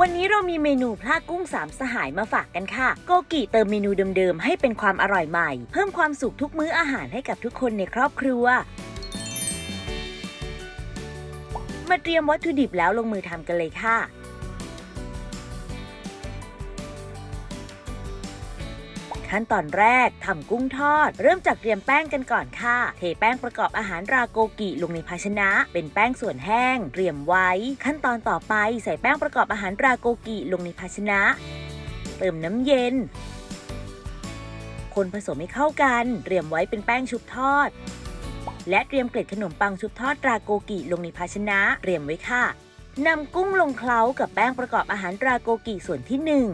วันนี้เรามีเมนูพลากุ้งสามสหายมาฝากกันค่ะ โกกิเติมเมนูเดิมๆ ให้เป็นความอร่อยใหม่ เพิ่มความสุขทุกมื้ออาหารให้กับทุกคนในครอบครัว มาเตรียมวัตถุดิบแล้วลงมือทำกันเลยค่ะ ขั้นตอนแรกทำกุ้งทอด เริ่มจากเตรียมแป้งกันก่อนค่ะ เทแป้งประกอบอาหารราโกกิลงในภาชนะ เป็นแป้งส่วนแห้ง เตรียมไว้ ขั้นตอนต่อไปใส่แป้งประกอบอาหารราโกกิลงในภาชนะ เติมน้ำเย็น คนผสมให้เข้ากัน เตรียมไว้เป็นแป้งชุบทอด และเตรียมเกล็ดขนมปังชุบทอดราโกกิลงในภาชนะ เตรียมไว้ค่ะนำกุ้งลงเคล้ากับแป้งประกอบอาหารราโกกิส่วนที่หนึ่ง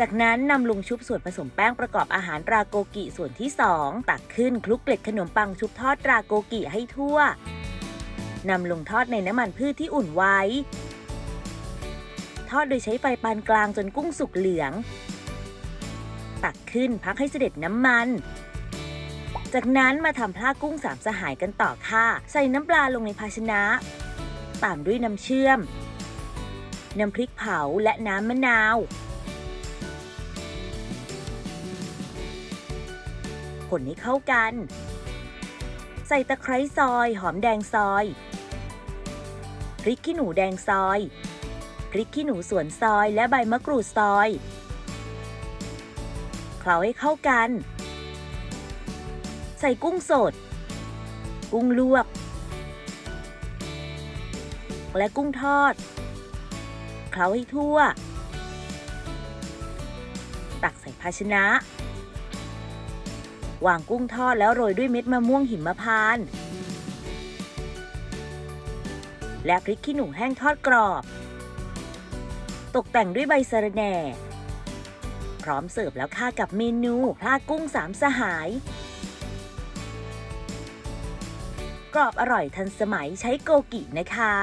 จากนั้นนำลงชุบส่วนผสมแป้งประกอบอาหารราโกกิส่วนที่ 2 ตักขึ้นคลุกเกล็ดขนมปังชุบทอดราโกกิให้ทั่วนำลงทอดในน้ำมันพืชที่อุ่นไว้ ทอดโดยใช้ไฟปานกลางจนกุ้งสุกเหลือง ตักขึ้นพักให้เสด็จน้ำมัน จากนั้นมาทำพลากุ้งสามสหายกันต่อค่ะ ใส่น้ำปลาลงในภาชนะ ตามด้วยน้ำเชื่อม น้ำพริกเผาและน้ำมะนาว คนให้เข้ากัน ใส่ตะไคร้ซอย หอมแดงซอย พริกขี้หนูแดงซอย พริกขี้หนูสวนซอยและใบมะกรูดซอย เคล้าให้เข้ากัน ใส่กุ้งสด กุ้งลวก และกุ้งทอด เคล้าให้ทั่ว ตักใส่ภาชนะ วางกุ้งทอดแล้วโรยด้วยเม็ดมะม่วงหิมพานต์และพริกขี้หนูแห้งทอดกรอบ ตกแต่งด้วยใบสะระแหน่ พร้อมเสิร์ฟแล้วค่ะกับเมนูพลากุ้งสามสหาย กรอบอร่อยทันสมัยใช้โกกินะคะ